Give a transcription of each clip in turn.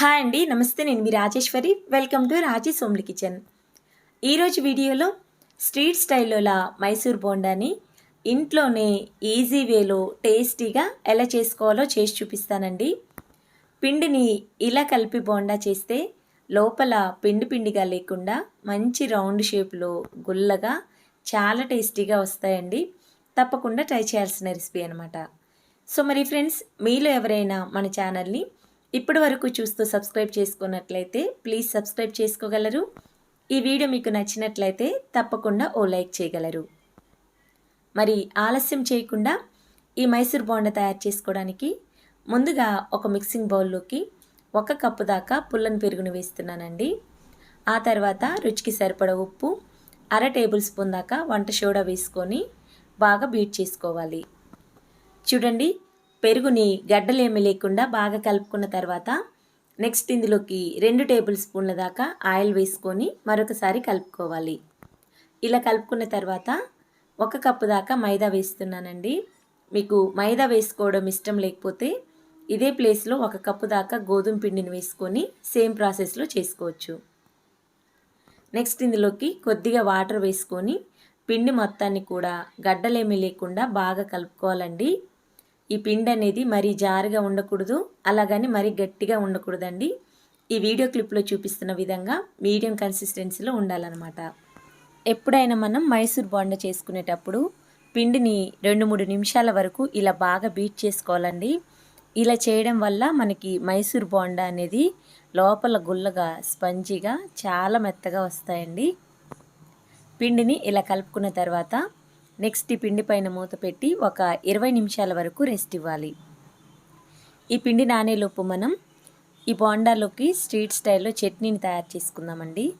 Hi అండి నమస్తే నేను మీ Rajeshwari. Welcome to Raji Somli kitchen ఈరోజు వీడియోలో స్ట్రీట్ స్టైల్లోలా మైసూర్ బోండాని ఇంట్లోనే ఈజీ వేలో టేస్టీగా ఎలా చేసుకోవాలో చేసి చూపిస్తానండి. పిండిని ఇలా కలిపి బోండా చేస్తే లోపల పిండి పిండిగా లేకుండా మంచి రౌండ్ షేప్లో గుల్లగా చాలా టేస్టీగా వస్తాయండి. తప్పకుండా ట్రై చేయాల్సిన రెసిపీ అనమాట సో మరి ఫ్రెండ్స్ మీలో ఎవరైనా మన ఛానల్ని ఇప్పటి వరకు చూస్తూ సబ్స్క్రైబ్ చేసుకున్నట్లయితే ప్లీజ్ సబ్స్క్రైబ్ చేసుకోగలరు. ఈ వీడియో మీకు నచ్చినట్లయితే తప్పకుండా ఓ లైక్ చేయగలరు. మరి ఆలస్యం చేయకుండా ఈ మైసూర్ బోండా తయారు చేసుకోవడానికి ముందుగా ఒక మిక్సింగ్ బౌల్లోకి ఒక కప్పు దాకా పుల్లని పెరుగును వేస్తున్నానండి. ఆ తర్వాత రుచికి సరిపడ ఉప్పు అర టేబుల్ స్పూన్ దాకా వంట సోడా వేసుకొని బాగా బీట్ చేసుకోవాలి. చూడండి పెరుగుని గడ్డలేమి లేకుండా బాగా కలుపుకున్న తర్వాత నెక్స్ట్ ఇందులోకి రెండు టేబుల్ స్పూన్ల దాకా ఆయిల్ వేసుకొని మరొకసారి కలుపుకోవాలి. ఇలా కలుపుకున్న తర్వాత ఒక కప్పు దాకా మైదా వేస్తున్నానండి. మీకు మైదా వేసుకోవడం ఇష్టం లేకపోతే ఇదే ప్లేస్లో ఒక కప్పు దాకా గోధుమ పిండిని వేసుకొని సేమ్ ప్రాసెస్లో చేసుకోవచ్చు. నెక్స్ట్ ఇందులోకి కొద్దిగా వాటర్ వేసుకొని పిండి మొత్తాన్ని కూడా గడ్డలేమీ లేకుండా బాగా కలుపుకోవాలండి. ఈ పిండి అనేది మరీ జారుగా ఉండకూడదు అలాగని మరీ గట్టిగా ఉండకూడదండి. ఈ వీడియో క్లిప్లో చూపిస్తున్న విధంగా మీడియం కన్సిస్టెన్సీలో ఉండాలన్నమాట. ఎప్పుడైనా మనం మైసూర్ బోండా చేసుకునేటప్పుడు పిండిని రెండు మూడు నిమిషాల వరకు ఇలా బాగా బీట్ చేసుకోవాలండి. ఇలా చేయడం వల్ల మనకి మైసూర్ బోండా అనేది లోపల గుల్లగా స్పంజీగా చాలా మెత్తగా వస్తాయండి. పిండిని ఇలా కలుపుకున్న తర్వాత నెక్స్ట్ ఈ పిండి పైన మూత పెట్టి ఒక ఇరవై నిమిషాల వరకు రెస్ట్ ఇవ్వాలి. ఈ పిండి నానేలోపు మనం ఈ బోండాలోకి స్ట్రీట్ స్టైల్లో చట్నీని తయారు చేసుకుందామండి.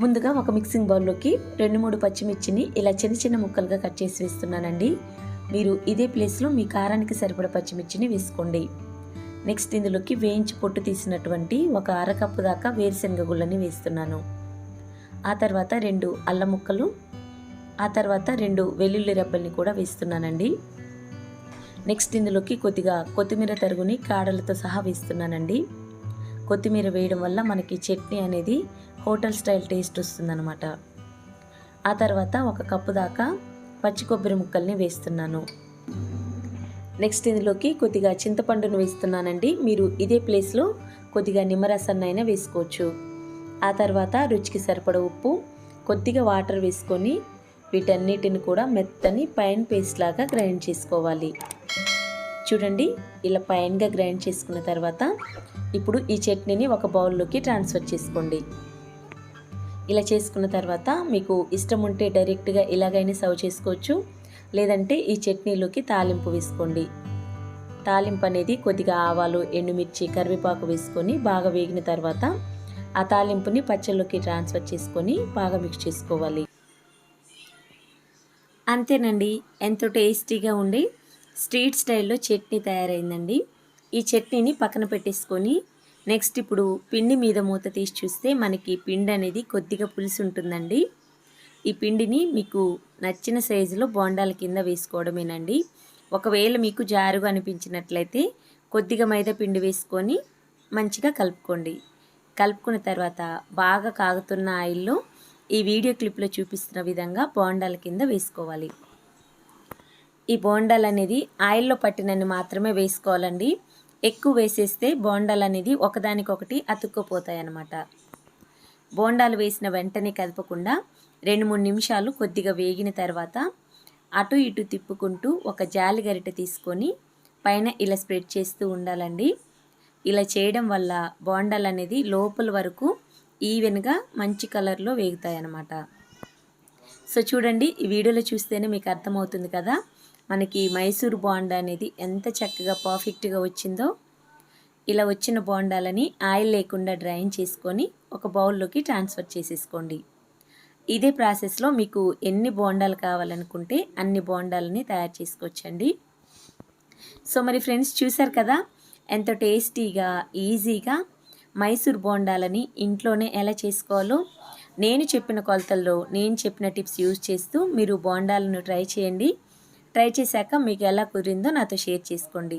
ముందుగా ఒక మిక్సింగ్ బౌల్లోకి రెండు మూడు పచ్చిమిర్చిని ఇలా చిన్న చిన్న ముక్కలుగా కట్ చేసి వేస్తున్నానండి. మీరు ఇదే ప్లేస్లో మీ కారానికి సరిపడ పచ్చిమిర్చిని వేసుకోండి. నెక్స్ట్ ఇందులోకి వేయించి పొట్టు తీసినటువంటి ఒక అరకప్పు దాకా వేరుశనగ గుళ్ళని వేస్తున్నాను. ఆ తర్వాత రెండు అల్లం ముక్కలు ఆ తర్వాత రెండు వెల్లుల్లి రెబ్బల్ని కూడా వేస్తున్నానండి. నెక్స్ట్ ఇందులోకి కొద్దిగా కొత్తిమీర తరుగుని కాడలతో సహా వేస్తున్నానండి. కొత్తిమీర వేయడం వల్ల మనకి చట్నీ అనేది హోటల్ స్టైల్ టేస్ట్ వస్తుందన్నమాట. ఆ తర్వాత ఒక కప్పు దాకా పచ్చి కొబ్బరి ముక్కల్ని వేస్తున్నాను. నెక్స్ట్ ఇందులోకి కొద్దిగా చింతపండును వేస్తున్నానండి. మీరు ఇదే ప్లేస్లో కొద్దిగా నిమ్మరసాన్ని అయినా వేసుకోవచ్చు. ఆ తర్వాత రుచికి సరిపడ ఉప్పు కొద్దిగా వాటర్ వేసుకొని వీటన్నిటిని కూడా మెత్తని పైన్ పేస్ట్ లాగా గ్రైండ్ చేసుకోవాలి. చూడండి ఇలా పైన్గా గ్రైండ్ చేసుకున్న తర్వాత ఇప్పుడు ఈ చట్నీని ఒక బౌల్లోకి ట్రాన్స్ఫర్ చేసుకోండి. ఇలా చేసుకున్న తర్వాత మీకు ఇష్టం ఉంటే డైరెక్ట్గా ఇలాగైనా సర్వ్ చేసుకోవచ్చు. లేదంటే ఈ చట్నీలోకి తాలింపు వేసుకోండి. తాలింపు అనేది కొద్దిగా ఆవాలు ఎండుమిర్చి కరివేపాకు వేసుకొని బాగా వేగిన తర్వాత ఆ తాలింపుని పచ్చళ్ళలోకి ట్రాన్స్ఫర్ చేసుకొని బాగా మిక్స్ చేసుకోవాలి. అంతేనండి. ఎంతో టేస్టీగా ఉండి స్ట్రీట్ స్టైల్లో చట్నీ తయారైందండి. ఈ చట్నీని పక్కన పెట్టేసుకొని నెక్స్ట్ ఇప్పుడు పిండి మీద మూత తీసి చూస్తే మనకి పిండి అనేది కొద్దిగా పులుసు ఉంటుందండి. ఈ పిండిని మీకు నచ్చిన సైజులో బోండాల కింద వేసుకోవడమేనండి. ఒకవేళ మీకు జారుగా అనిపించినట్లయితే కొద్దిగా మైదా పిండి వేసుకొని మంచిగా కలుపుకోండి. కలుపుకున్న తర్వాత బాగా కాగుతున్న ఆయిల్లో ఈ వీడియో క్లిప్లో చూపిస్తున్న విధంగా బోండాల కింద వేసుకోవాలి. ఈ బోండాలు అనేది ఆయిల్లో పట్టినన్ని మాత్రమే వేసుకోవాలండి. ఎక్కువ వేసేస్తే బోండాలు అనేది ఒకదానికొకటి అతుక్కుపోతాయి అన్నమాట. బోండాలు వేసిన వెంటనే కదపకుండా రెండు మూడు నిమిషాలు కొద్దిగా వేగిన తర్వాత అటు ఇటు తిప్పుకుంటూ ఒక జాలి గరిట తీసుకొని పైన ఇలా స్ప్రెడ్ చేస్తూ ఉండాలండి. ఇలా చేయడం వల్ల బోండాలు అనేది లోపల వరకు ఈవెన్గా మంచి కలర్లో వేగుతాయి అన్నమాట సో చూడండి ఈ వీడియోలో చూస్తేనే మీకు అర్థమవుతుంది కదా మనకి మైసూర్ బోండా అనేది ఎంత చక్కగా పర్ఫెక్ట్గా వచ్చిందో. ఇలా వచ్చిన బోండాలని ఆయిల్ లేకుండా డ్రైన్ చేసుకొని ఒక బౌల్లోకి ట్రాన్స్ఫర్ చేసేసుకోండి. ఇదే ప్రాసెస్లో మీకు ఎన్ని బోండాలు కావాలనుకుంటే అన్ని బోండాలని తయారు చేసుకోవచ్చండి. సో మరి ఫ్రెండ్స్ చూసారు కదా ఎంతో టేస్టీగా ఈజీగా మైసూర్ బోండాలని ఇంట్లోనే ఎలా చేసుకోవాలో నేను చెప్పిన కొలతల్లో నేను చెప్పిన టిప్స్ యూజ్ చేస్తూ మీరు బోండాలను ట్రై చేయండి. ట్రై చేశాక మీకు ఎలా కుదిరిందో నాతో షేర్ చేసుకోండి.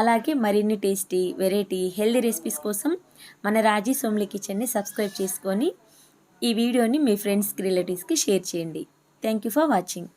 అలాగే మరిన్ని టేస్టీ వెరైటీ హెల్దీ రెసిపీస్ కోసం మన రాజీ సోమ్లి కిచెన్ని సబ్స్క్రైబ్ చేసుకొని ఈ వీడియోని మీ ఫ్రెండ్స్కి రిలేటివ్స్కి షేర్ చేయండి. Thank you for watching.